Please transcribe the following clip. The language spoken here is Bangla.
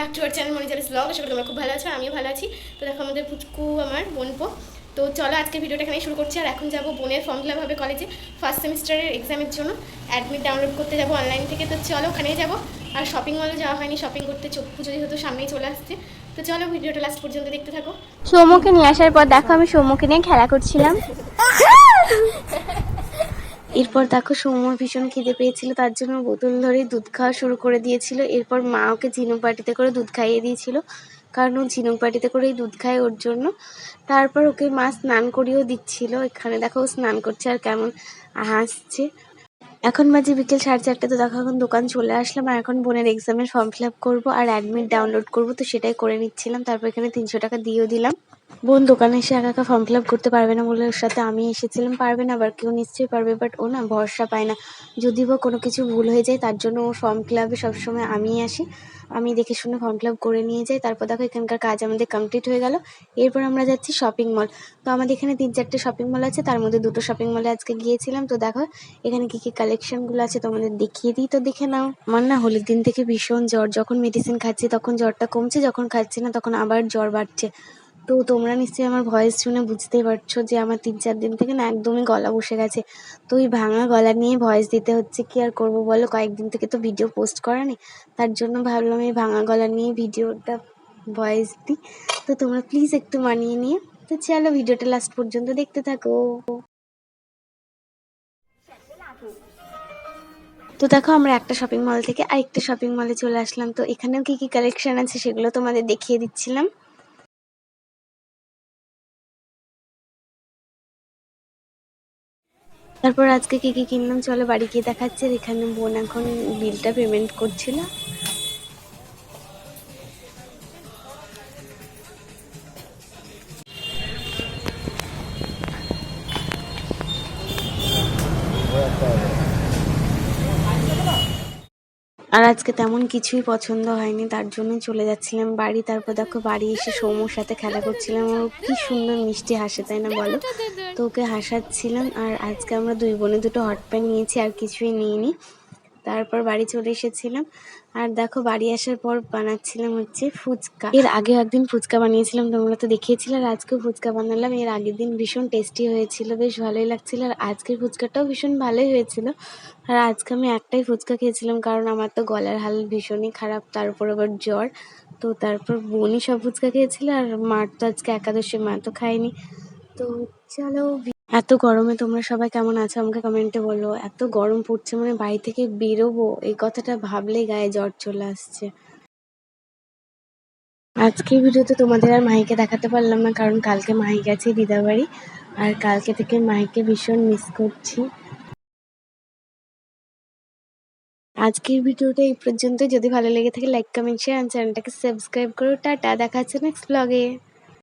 ব্যাক টু আর চ্যানেল মনিজারিস ব্লগ আশা করি তোমরা খুব ভালো আছো আমিও ভালো আছি। তো দেখো আমাদের পুচকু আমার বোনপো। তো চলো আজকে ভিডিওটা এখানেই শুরু করছি। আর এখন যাব বোনের ফর্ম ফিল হবে কলেজে ফার্স্ট সেমিস্টারের এক্সামের জন্য। অ্যাডমিট ডাউনলোড করতে যাব অনলাইন থেকে। তো চলো ওখানেই যাব। আর শপিং মলে যাওয়া হয়নি শপিং করতে চোখ পুজো যেহেতু সামনেই চলে আসছে। তো চলো ভিডিওটা লাস্ট পর্যন্ত দেখতে থাকো। সৌম্যকে নিয়ে আসার পর দেখো আমি সৌম্যকে নিয়ে খেলা করছিলাম। এরপর দেখো সৌম্য ভীষণ খিদে পেয়েছিল, তার জন্য বোতল ধরে দুধ খাওয়া শুরু করে দিয়েছিল। এরপর মা ওকে ঝিনুক বাটিতে করে দুধ খাইয়ে দিয়েছিল, কারণ ও ঝিনুক বাটিতে করেই দুধ খায় ওর জন্য। তারপর ওকে মা স্নান করিয়েও দিচ্ছিল, এখানে দেখো ও স্নান করছে আর কেমন হাসছে। এখন বাজে বিকেল সাড়ে চারটে, তো দেখো এখন দোকান চলে আসলাম আর এখন বোনের এক্সামের ফর্ম ফিল আপ করব আর অ্যাডমিট ডাউনলোড করব, তো সেটাই করে নিচ্ছিলাম। তারপর এখানে তিনশো টাকা দিয়েও দিলাম। বোন, দোকানে এসে একা একা ফর্ম ফিল আপ করতে পারবে না বলে ওর সাথে আমি এসেছিলাম, পারবে না, আবার কেউ নিশ্চয়ই পারবে বাট ও না ভরসা পায় না। যদি বা কোনো কিছু ভুল হয়ে যায়, তার জন্য ও ফর্ম ফিল আপে সবসময় আমিই আসি। আমি দেখে শুনে ফর্ম ফিল আপ করে নিয়ে যাই, তারপর দেখো এখানকার কাজ আমাদের কমপ্লিট হয়ে গেল। এরপর আমরা যাচ্ছি শপিং মল তো আমাদের এখানে তিন চারটে শপিং মল আছে, তার মধ্যে দুটো শপিং মলে আজকে গিয়েছিলাম। তো দেখো, এখানে কী কী কালেকশনগুলো আছে তোমাদের দেখিয়ে দিই, তো দেখে নাও। আমার না হোলির দিন থেকে ভীষণ জ্বর, যখন মেডিসিন খাচ্ছি তখন জ্বরটা কমছে, যখন খাচ্ছি না তখন আবার জ্বর বাড়ছে। তো তোমরা নিশ্চয়ই আমার ভয়েস শুনে বুঝতেই পারছ যে আমার তিন চার দিন থেকে না একদমই গলা বসে গেছে। তো ওই ভাঙা গলা নিয়ে ভয়েস দিতে হচ্ছে, কি আর করব বলো? কয়েকদিন থেকে তো ভিডিও পোস্ট করা নেই। তার জন্য ভাবলাম এই ভাঙা গলা নিয়ে ভিডিওটা ভয়েস দিই। তো তোমরা প্লিজ একটু মানিয়ে নিয়ে তো চলো ভিডিওটা লাস্ট পর্যন্ত দেখতে থাকো। তো দেখো আমরা একটা শপিং মল থেকে আরেকটা শপিং মলে চলে আসলাম। তো এখানেও কি কি কালেকশন আছে সেগুলো তোমাদের দেখিয়ে দিচ্ছিলাম। তারপর আজকে কি কি কিনলাম, চলো বাড়ি গিয়ে দেখাচ্ছে। এখানে বোন এখন বিলটা পেমেন্ট করছিল। আর আজকে তেমন কিছুই পছন্দ হয়নি, তার জন্য চলে যাচ্ছিলাম বাড়ি। তারপর দেখো বাড়ি এসে সৌম্যর সাথে খেলা করছিলাম। ও কি সুন্দর মিষ্টি হাসে, তাই না বলো? তো ওকে হাসাচ্ছিলাম আর আজকে আমরা দুই বোনে দুটো হট প্যান্ট নিয়েছি, আর কিছুই নিইনি। তারপর বাড়ি চলে এসেছিলাম। আর দেখো, বাড়ি আসার পর বানাচ্ছিলাম হচ্ছে ফুচকা। এর আগে একদিন ফুচকা বানিয়েছিলাম, তোমরা তো দেখিয়েছিলে, আর আজকে ফুচকা বানালাম। এর আগের দিন ভীষণ টেস্টি হয়েছিল, বেশ ভালোই লাগছিল। আর আজকের ফুচকাটাও ভীষণ ভালোই হয়েছিল। আর আজকে আমি একটাই ফুচকা খেয়েছিলাম, কারণ আমার তো গলার হাল ভীষণই খারাপ, তার উপর আবার জ্বর। তো তারপর বোনই সব ফুচকা খেয়েছিল, আর মার তো আজকে একাদশী, মা তো খায়নি। তো চলো এত গরমে তোমরা সবাই কেমন আছো? আমাকে কমেন্টে বলো। এত গরম পড়ছে মানে বাড়ি থেকে বেরোবো, এই কথাটা ভাবলেই গায়ে জ্বর চলে আসছে। আজকের ভিডিওতে তোমাদের আর মাহিকে দেখাতে পারলাম না, কারণ কালকে মাহি গেছে দিদাবাড়ি, আর কালকে থেকে মাহিকে ভীষণ মিস করছি। আজকের ভিডিওটা এই পর্যন্ত যদি ভালো লেগে থাকে লাইক কমেন্ট শেয়ার চ্যানেলটাকে সাবস্ক্রাইব করো। টাটা, দেখা হচ্ছে নেক্সট ব্লগে